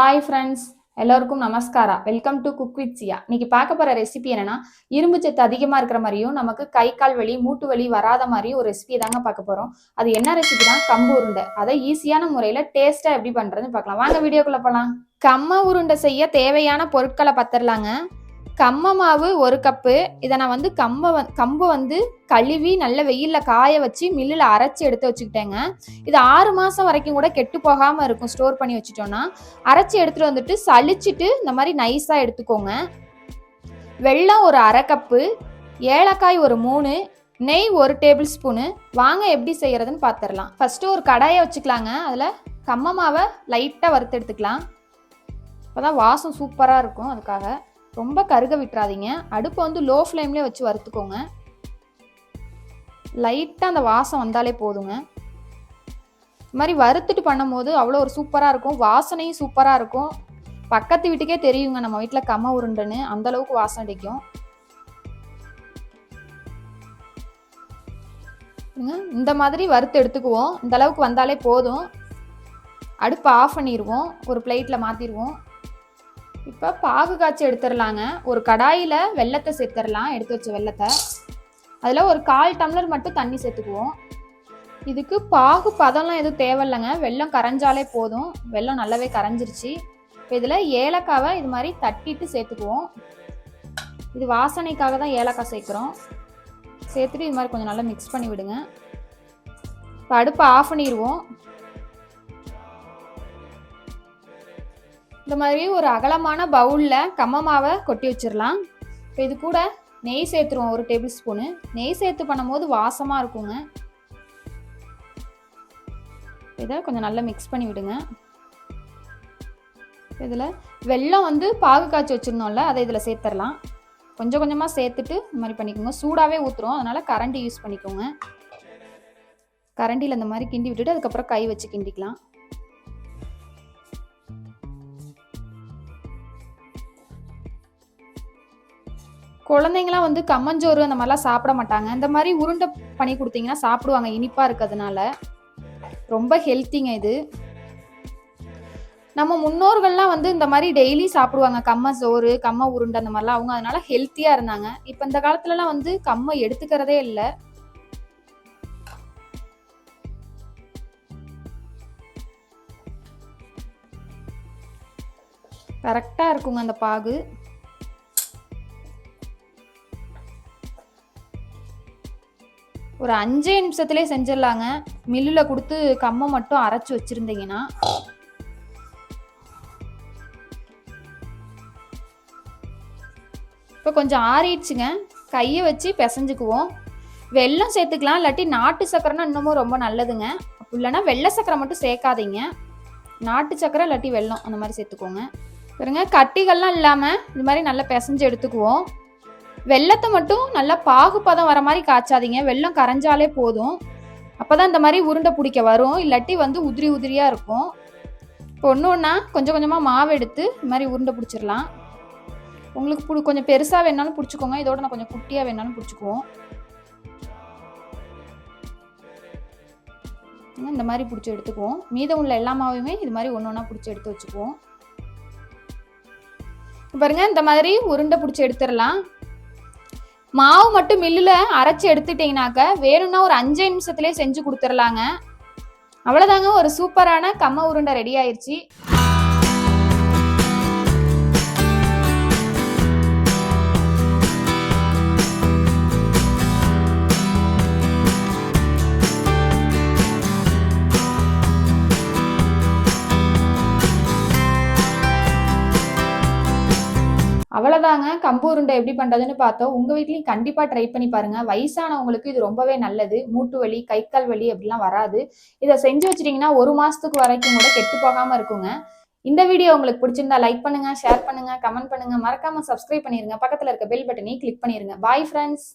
Hi friends எல்லோருக்கும் நமஸ்காரா? Welcome to cook with Sia இன்னைக்கு பார்க்க போகிற ரெசிபி என்னன்னா இரும்பு சத்து அதிகமாக இருக்கிற மாதிரியும் நமக்கு கை கால் வலி மூட்டு வலி வராத மாதிரியும் ஒரு ரெசிபி தாங்க பார்க்க போகிறோம் அது என்ன ரெசிபி தான் கம்பு உருண்டை. அதை ஈஸியான முறையில் டேஸ்ட்டாக எப்படி பண்ணுறதுன்னு பார்க்கலாம். வாங்க வீடியோக்குள்ளே போகலாம் கம்ம உருண்டை செய்ய தேவையான பொருட்களை பத்திரலாங்க. கம்ம மாவு ஒரு கப்பு. இதை நான் வந்து கம்ப கம்பு வந்து கழுவி நல்ல வெயிலில் காய வச்சு மில்லில் அரைச்சி எடுத்து வச்சுக்கிட்டேங்க. இது ஆறு மாதம் வரைக்கும் கூட கெட்டு போகாமல் இருக்கும் ஸ்டோர் பண்ணி வச்சுட்டோன்னா அரைச்சி எடுத்துகிட்டு வந்துட்டு சலிச்சிட்டு இந்த மாதிரி நைஸாக எடுத்துக்கோங்க. வெள்ளம் ஒரு அரை கப்பு ஏலக்காய் ஒரு மூணு நெய் ஒரு டேபிள் ஸ்பூனு. வாங்க எப்படி செய்கிறதுன்னு பார்த்துடலாம் ஃபஸ்ட்டு ஒரு கடாயை வச்சுக்கலாங்க. அதில் கம்ம மாவை லைட்டாக வறுத்து எடுத்துக்கலாம். அப்போ தான் வாசம் சூப்பராக இருக்கும் அதுக்காக. ரொம்ப கருக விட்டுறாதீங்க. அடுப்பை வந்து லோ ஃப்ளேம்லேயே வச்சு வறுத்துக்கோங்க. லைட்டாக அந்த வாசம் வந்தாலே போதுங்க. இது மாதிரி வறுத்துட்டு பண்ணும்போது அவ்வளோ ஒரு சூப்பராக இருக்கும். வாசனையும் சூப்பராக இருக்கும். பக்கத்து வீட்டுக்கே தெரியுங்க நம்ம வீட்டில் கம்ம உருண்டுன்னு. அந்த அளவுக்கு வாசம் அடிக்கும். இந்த மாதிரி வறுத்து எடுத்துக்குவோம். இந்த அளவுக்கு வந்தாலே போதும். அடுப்பை ஆஃப் பண்ணிடுவோம் ஒரு பிளேட்டில் மாற்றிடுவோம் இப்போ பாகு காய்ச்சி எடுத்துடலாங்க. ஒரு கடாயில் வெள்ளத்தை சேர்த்துடலாம். எடுத்து வச்ச வெள்ளத்தை அதில் ஒரு கால் டம்ளர் மட்டும் தண்ணி சேர்த்துக்குவோம். இதுக்கு பாகு பதம்லாம் எதுவும் தேவையில்லைங்க. வெள்ளம் கரைஞ்சாலே போதும். வெல்லம் நல்லாவே கரைஞ்சிருச்சு. இப்போ இதில் ஏலக்காவை இது மாதிரி தட்டிட்டு சேர்த்துக்குவோம். இது வாசனைக்காக தான் ஏலக்காய் சேர்க்குறோம். சேர்த்துட்டு இது மாதிரி கொஞ்சம் நல்லா மிக்ஸ் பண்ணி விடுங்க. இப்போ அடுப்பை ஆஃப் பண்ணிடுவோம் இந்த மாதிரி ஒரு அகலமான பவுலில் கம்மமாவை கொட்டி வச்சிடலாம் இப்போ இது கூட நெய் சேர்த்துருவோம் ஒரு டேபிள் ஸ்பூனு. நெய் சேர்த்து பண்ணும்போது வாசமாக இருக்குங்க. இதை கொஞ்சம் நல்லா மிக்ஸ் பண்ணி விடுங்க. இதில் வெல்லம் வந்து பாகு காய்ச்சி வச்சுருந்தோம்ல அதை இதில் சேர்த்துடலாம் கொஞ்சம் கொஞ்சமாக சேர்த்துட்டு இந்த மாதிரி பண்ணிக்கோங்க. சூடாகவே ஊற்றுறோம் அதனால் கரண்டி யூஸ் பண்ணிக்கோங்க. கரண்டியில் இந்த மாதிரி கிண்டி விட்டுட்டு அதுக்கப்புறம் கை வச்சு கிண்டிக்கலாம். குழந்தைங்களாம் வந்து கம்மஞ்சோறு அந்த மாதிரிலாம் சாப்பிட மாட்டாங்க. இந்த மாதிரி உருண்டை பண்ணி கொடுத்தீங்கன்னா சாப்பிடுவாங்க இனிப்பாக இருக்கிறதுனால. ரொம்ப ஹெல்த்திங்க இது. நம்ம முன்னோர்கள்லாம் வந்து இந்த மாதிரி டெய்லி சாப்பிடுவாங்க. கம்ம சோறு கம்ம உருண்டை அந்த மாதிரிலாம். அவங்க அதனால ஹெல்த்தியாக இருந்தாங்க. இப்போ இந்த காலத்துலலாம் வந்து கம்ம எடுத்துக்கிறதே இல்லை. கரெக்டாக இருக்குங்க அந்த பாகு. ஒரு அஞ்சே நிமிஷத்துலேயே செஞ்சிடலாங்க. மில்லில் கொடுத்து கம்மை மட்டும் அரைச்சி வச்சுருந்தீங்கன்னா. இப்போ கொஞ்சம் ஆறிடுச்சுங்க. கையை வச்சு பிசைஞ்சுக்குவோம். வெல்லம் சேர்த்துக்கலாம் இல்லாட்டி நாட்டு சக்கரைனா இன்னமும் ரொம்ப நல்லதுங்க. இல்லைன்னா வெள்ளை சக்கரை மட்டும் சேர்க்காதீங்க. நாட்டு சக்கரை இல்லாட்டி வெல்லம் அந்த மாதிரி சேர்த்துக்கோங்க. பாருங்க கட்டிகள்லாம் இல்லாமல் இது மாதிரி நல்லா பிசைஞ்சு எடுத்துக்குவோம். வெள்ளத்தை மட்டும் நல்லா பாகுபதம் வர மாதிரி காய்ச்சாதீங்க. வெள்ளம் கரைஞ்சாலே போதும். அப்பதான் இந்த மாதிரி உருண்டை பிடிக்க வரும். இல்லாட்டி வந்து உதிரி உதிரியாக இருக்கும். இப்போ ஒன்று ஒன்றா கொஞ்சம் கொஞ்சமாக மாவு எடுத்து இந்த மாதிரி உருண்டை பிடிச்சிடலாம். உங்களுக்கு பிடி கொஞ்சம் பெருசாக வேணாலும் பிடிச்சிக்கோங்க. இதோட நான் கொஞ்சம் குட்டியாக வேணாலும் பிடிச்சிக்குவோம். இந்த மாதிரி பிடிச்சி எடுத்துக்குவோம். மீதம் உள்ள எல்லா மாவையுமே இது மாதிரி ஒன்று ஒன்றா பிடிச்சி எடுத்து வச்சுக்குவோம். பாருங்க இந்த மாதிரி உருண்டை பிடிச்சி எடுத்துடலாம். மாவு மட்டும் மில்லில் அரைச்சி எடுத்துட்டிங்கனாக்க வேணும்னா ஒரு அஞ்சே நிமிஷத்துலேயே செஞ்சு கொடுத்துர்லாங்க. அவ்வளோதாங்க ஒரு சூப்பரான கம்ம உருண்டை ரெடி ஆயிடுச்சு அவ்வளோதாங்க கம்பு உருண்டை எப்படி பண்ணுறதுன்னு பார்த்தோம். உங்கள் வீட்லேயும் கண்டிப்பாக ட்ரை பண்ணி பாருங்கள் வயசானவங்களுக்கு இது ரொம்பவே நல்லது. மூட்டு வலி கை கால் வலி அப்படிலாம் வராது. இதை செஞ்சு வச்சிட்டிங்கன்னா ஒரு மாதத்துக்கு வரைக்கும் கூட கெட்டு போகாமல் இருக்குங்க. இந்த வீடியோ உங்களுக்கு பிடிச்சிருந்தா லைக் பண்ணுங்க ஷேர் பண்ணுங்க கமெண்ட் பண்ணுங்க. மறக்காம சப்ஸ்கிரைப் பண்ணிருங்க. பக்கத்தில் இருக்க பெல் பட்டனையும் கிளிக் பண்ணிருங்க. Bye friends